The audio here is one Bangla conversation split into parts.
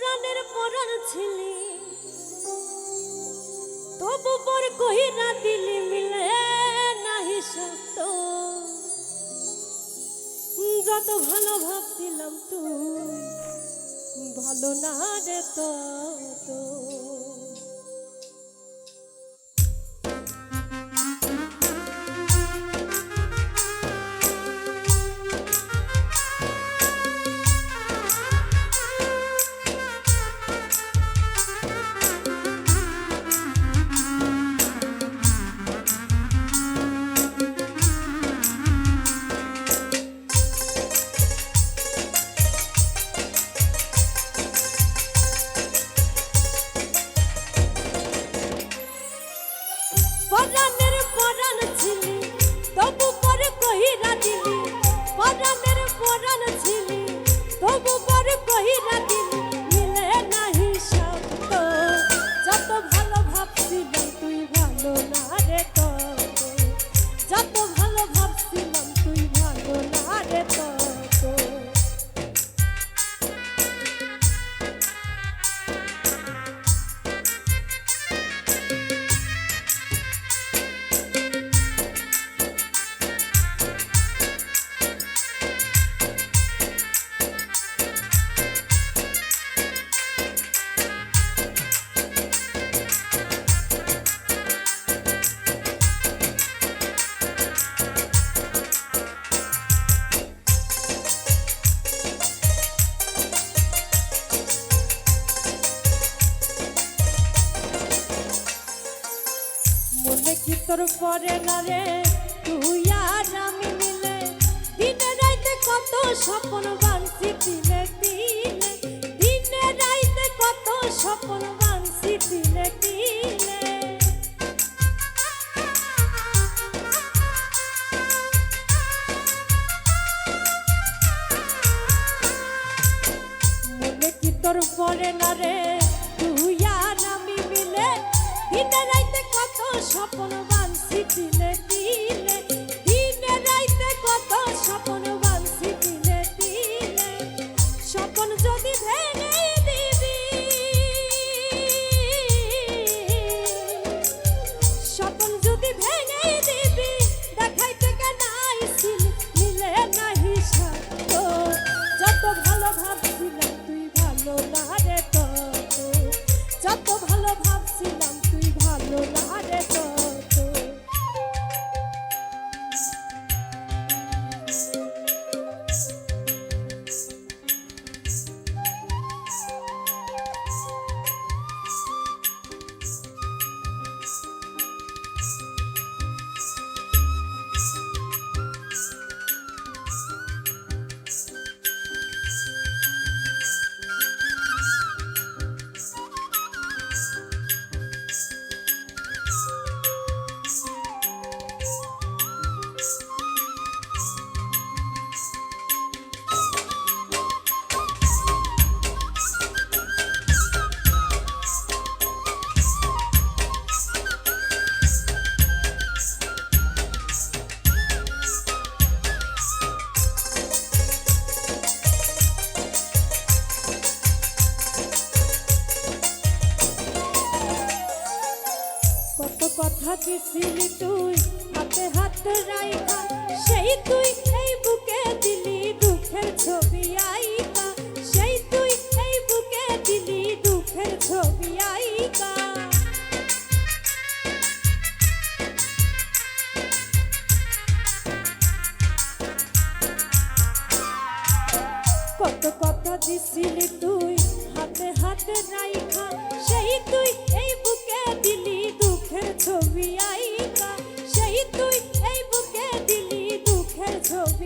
পরাণের পরাণ ছিলি। তবু পর দিলি মিলে নাহি সত্য যত ভালো ভাবছিলাম তুই, ভালো না রে তত। পরে মনে কি তোর পরে না রে? তুই আর আমি মিলে দিনে রাইতে কত স্বপ্ন বানছি দিলে দিলে দিনে রাইতে কত স্বপ্ন বানছি দিলে দিলে মনে কি তোর পরে না রে? দিনে রাইতে কত স্বপ্ন বানছি কত কথা দিছিলি তুই? সেই তুই বুকে দিলি ছবি সেই তুই বুকে দিলি ছবি কত কথা দিছিলি তুই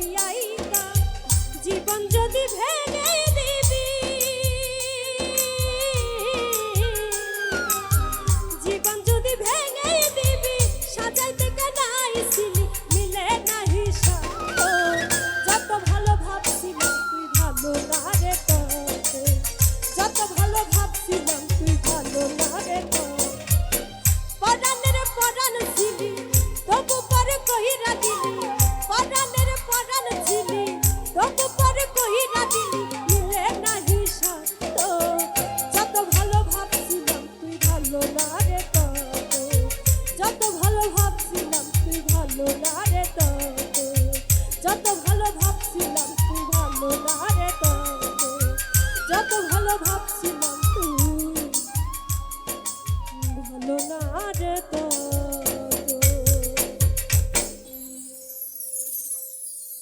ছবি আইকা জীবন ঝিলি তোর পরে কহিরা দিলি।